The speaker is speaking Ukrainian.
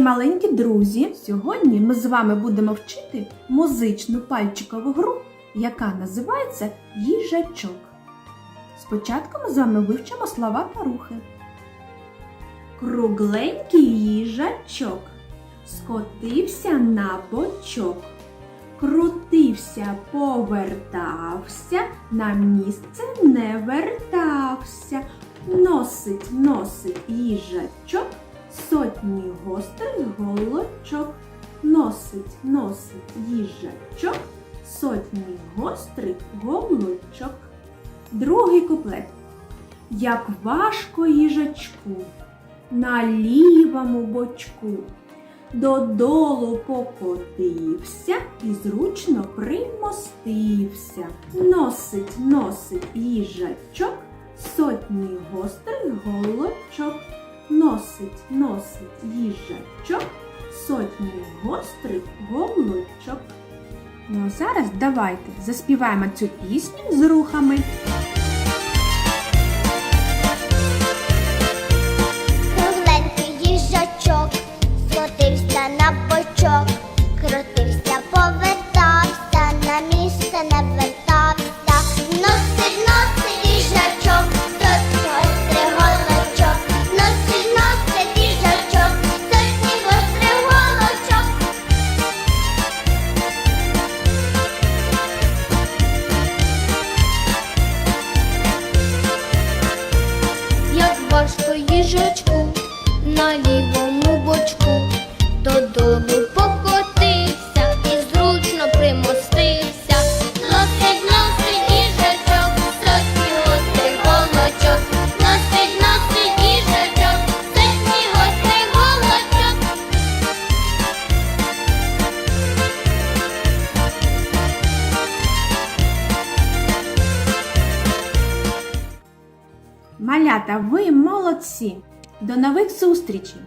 маленькі друзі! Сьогодні ми з вами будемо вчити музичну пальчикову гру, яка називається їжачок. Спочатку ми з вами вивчимо слова та рухи. Кругленький їжачок скотився на бочок. Крутився, повертався, на місце не вертався. Носить, носить їжачок, сотні гострих голочок. Носить, носить їжачок, сотні гострих голочок. Другий куплет. Як важко їжачку на лівому бочку. Додолу покотився і зручно примостився. Носить, носить їжачок, сотні гострих голочок. Носить, носить їжачок, сотні гострих голочок. Ну а зараз давайте заспіваємо цю пісню з рухами. Їжачку на лівому бочку Малята, ви молодці! До нових зустрічей!